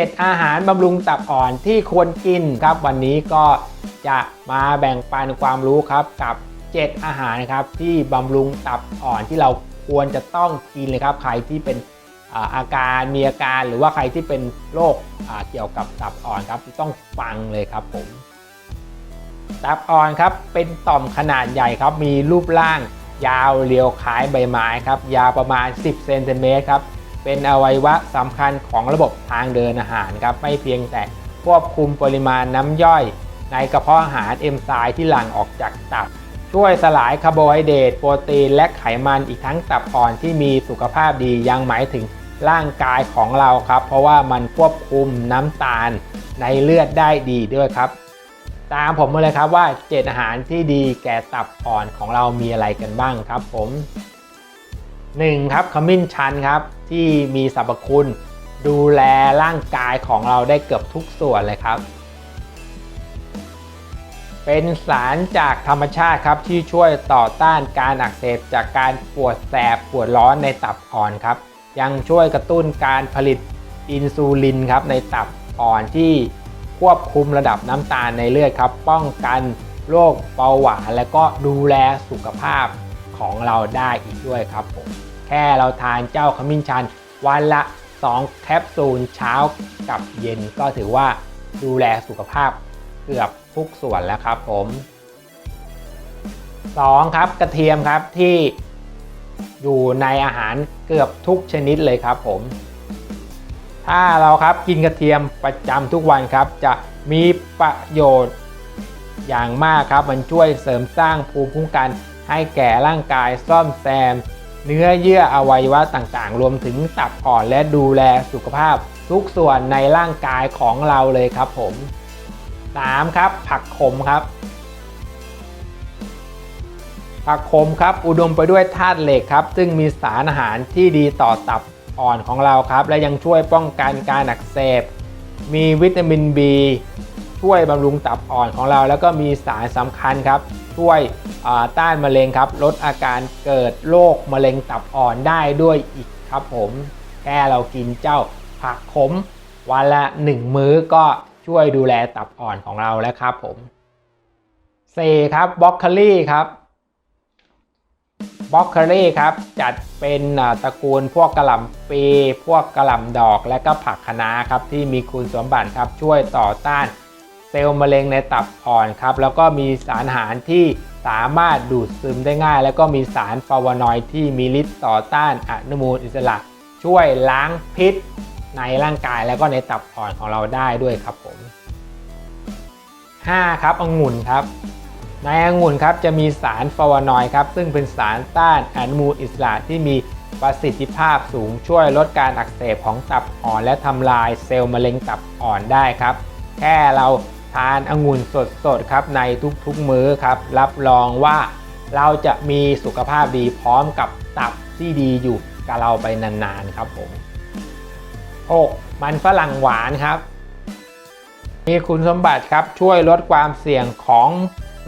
7 อาหารบำรุงตับอ่อนที่ควรกินครับ วันนี้ก็จะมาแบ่งปันความรู้ครับกับ 7 อาหารนะครับที่บำรุงตับอ่อนที่เราควรจะต้องกินเลยครับ ใครที่เป็นอาการมีอาการหรือว่าใครที่เป็นโรคเกี่ยวกับตับอ่อนครับต้องฟังเลยครับผมตับอ่อนครับเป็นต่อมขนาดใหญ่ครับมีรูปร่างยาวเรียวคล้ายใบไม้ครับยาวประมาณ 10 เซนติเมตรครับ เป็นอวัยวะสำคัญของระบบทางเดินอาหารครับไม่เพียงแต่ควบคุมปริมาณน้ำย่อย ในกระเพาะอาหารเอนไซม์ที่หลั่งออกจากตับ ช่วยสลายคาร์โบไฮเดรตโปรตีน และไขมันอีกทั้งตับอ่อนที่มีสุขภาพดียังหมายถึงร่างกายของเราครับ เพราะว่ามันควบคุมน้ำตาลในเลือดได้ดีด้วยครับ ตามผมมาเลยครับว่า7อาหารที่ดีแก่ตับอ่อนของเรามีอะไรกันบ้างครับผม 1. ครับขมิ้นชันครับ ที่มีสรรพคุณ ดูแลร่างกายของเราได้เกือบทุกส่วนเลยครับ เป็นสารจากธรรมชาติครับที่ช่วยต่อต้านการอักเสบจากการปวดแสบปวดร้อนในตับอ่อนครับ ยังช่วยกระตุ้นการผลิตอินซูลินครับในตับอ่อนที่ควบคุมระดับน้ำตาลในเลือดครับ ป้องกันโรคเบาหวานและก็ดูแลสุขภาพ ของเราได้อีกด้วยครับผมแค่เราทานเจ้าขมิ้นชัน วันละ 2 แคปซูลเช้ากับเย็นก็ถือว่าดูแลสุขภาพเกือบทุกส่วนแล้วครับผม 2. ครับกระเทียมครับที่อยู่ในอาหารเกือบทุกชนิดเลยครับผม ถ้าเราครับกินกระเทียมประจำทุกวันครับ จะมีประโยชน์อย่างมากครับ มันช่วยเสริมสร้างภูมิคุ้มกัน ให้แก่ร่างกายซ่อมแซม เนื้อเยื่ออวัยวะต่างๆ รวมถึงตับอ่อนและดูแลสุขภาพ ทุกส่วนในร่างกายของเราเลยครับผม 3. ครับ ผักขมครับ ผักขมครับ อุดมไปด้วยธาตุเหล็กครับ ซึ่งมีสารอาหารที่ดีต่อตับอ่อนของเราครับ และยังช่วยป้องกันการอักเสบ มีวิตามิน B ช่วยบำรุงตับอ่อนของเรา แล้วก็มีสารสำคัญครับ ช่วยต้านมะเร็งครับ ลดอาการเกิดโรคมะเร็งตับอ่อนได้ด้วยอีกครับผมแค่เรากินเจ้าผักขม วันละ 1 มื้อก็ช่วยดูแลตับอ่อนของเราแล้วครับผม 4. ครับบล็อกโคลี่ครับบล็อกโคลี่ครับจัดเป็นตระกูลพวกกระหล่ำปีพวกกระหล่ำดอกและก็ผักคะน้าครับที่มีคุณสมบัติครับช่วยต่อต้าน เซลล์มะเร็งในตับอ่อนครับ แล้วก็มีสารอาหารที่สามารถดูดซึมได้ง่าย แล้วก็มีสารฟลาวานอยด์ที่มีฤทธิ์ต่อต้านอนุมูลอิสระ ช่วยล้างพิษในร่างกายแล้วก็ในตับอ่อนของเราได้ด้วยครับผม 5. ครับองุ่นครับ ในองุ่นครับจะมีสารฟลาวานอยด์ครับ ซึ่งเป็นสารต้านอนุมูลอิสระที่มีประสิทธิภาพสูงช่วยลดการอักเสบของตับอ่อน และทำลายเซลล์มะเร็งตับอ่อนได้ครับ แค่เรา ทานองุ่นสดๆครับในทุกๆมื้อครับ รับรองว่าเราจะมีสุขภาพดีพร้อมกับตับที่ดีอยู่กับเราไปนานๆครับผม 6. มันฝรั่งหวานครับ มีคุณสมบัติครับช่วยลดความเสี่ยงของ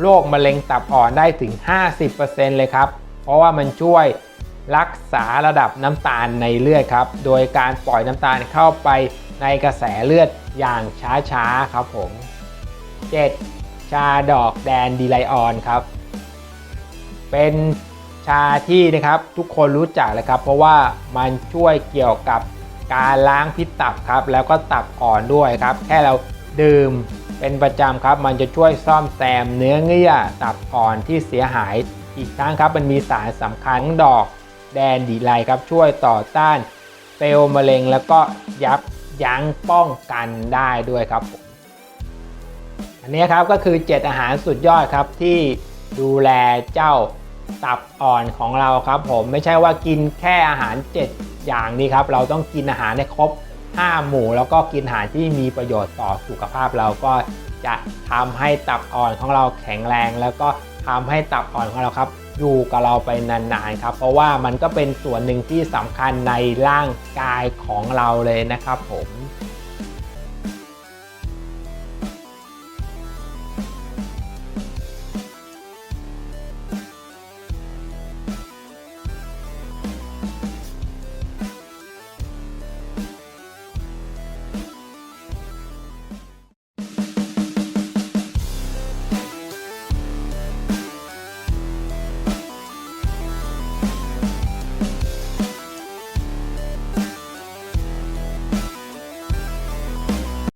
โรคมะเร็งตับอ่อนได้ถึง 50%เลยครับ เพราะว่ามันช่วยรักษาระดับน้ำตาลในเลือดครับ โดยการปล่อยน้ำตาลเข้าไปในกระแสเลือดอย่างช้าๆครับผม 7. ชาดอกแดนดีไลออนครับ เป็นชาที่นะครับทุกคนรู้จักเลยครับ เพราะว่ามันช่วยเกี่ยวกับการล้างพิษตับครับ แล้วก็ตับอ่อนด้วยครับ แค่เราดื่มเป็นประจำครับ มันจะช่วยซ่อมแซมเนื้อเยื่อตับอ่อนที่เสียหายอีกทั้งครับ มันมีสารสำคัญดอกแดนดีไลครับ ช่วยต่อต้านเซลล์มะเร็งแล้วก็ยับยั้งป้องกันได้ด้วยครับผม อันนี้ครับก็คือ 7 อาหารสุดยอดครับที่ดูแลเจ้าตับอ่อนของเราครับ ผมไม่ใช่ว่ากินแค่อาหาร 7 อย่างนี้ครับ เราต้องกินอาหารให้ครบ 5 หมู่ แล้วก็กินอาหารที่มีประโยชน์ต่อสุขภาพเราก็จะทำให้ตับอ่อนของเราแข็งแรง แล้วก็ทำให้ตับอ่อนของเราครับ อยู่กับเราไปนานๆครับ เพราะว่ามันก็เป็นส่วนหนึ่งที่สำคัญในร่างกายของเราเลยนะครับผม